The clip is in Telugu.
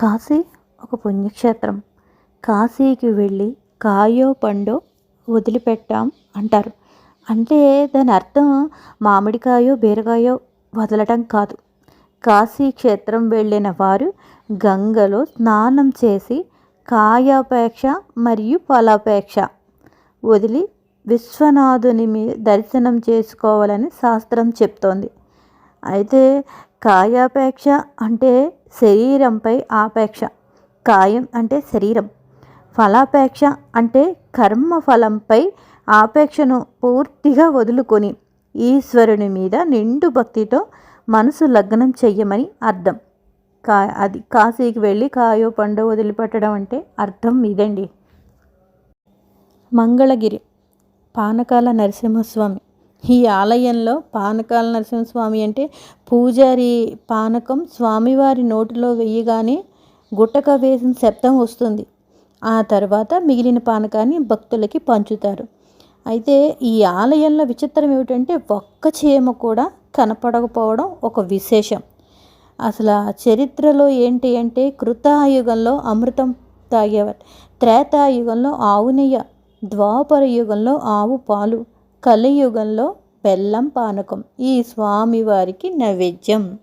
కాశీ ఒక పుణ్యక్షేత్రం. కాశీకి వెళ్ళి కాయో పండో వదిలిపెట్టాం అంటారు. అంటే దాని అర్థం మామిడికాయో బీరకాయో వదలటం కాదు. కాశీ క్షేత్రం వెళ్ళిన వారు గంగలో స్నానం చేసి కాయాపేక్ష మరియు ఫలాపేక్ష వదిలి విశ్వనాథుని దర్శనం చేసుకోవాలని శాస్త్రం చెప్తోంది. అయితే కాయాపేక్ష అంటే శరీరంపై ఆపేక్ష. కాయం అంటే శరీరం. ఫలాపేక్ష అంటే కర్మ ఫలంపై ఆపేక్షను పూర్తిగా వదులుకొని ఈశ్వరుని మీద నిండు భక్తితో మనసు లగ్నం చెయ్యమని అర్థం. కా అది కాశీకి వెళ్ళి కాయో పండు వదిలిపెట్టడం అంటే అర్థం ఇదండి. మంగళగిరి పానకాల నరసింహస్వామి. ఈ ఆలయంలో పానకాల నరసింహస్వామి అంటే పూజారి పానకం స్వామివారి నోటిలో వెయ్యగానే గుట్టక వేసిన శబ్దం వస్తుంది. ఆ తర్వాత మిగిలిన పానకాన్ని భక్తులకి పంచుతారు. అయితే ఈ ఆలయంలో విచిత్రం ఏమిటంటే ఒక్క చీమ కూడా కనపడకపోవడం ఒక విశేషం. అసలు ఆ చరిత్రలో ఏంటి అంటే కృతాయుగంలో అమృతం తాగేవారు. త్రేతాయుగంలో ఆవు నెయ్య ద్వాపర యుగంలో ఆవు పాలు కలియుగంలో బెల్లం పానకం. ఈ స్వామివారికి నైవేద్యం.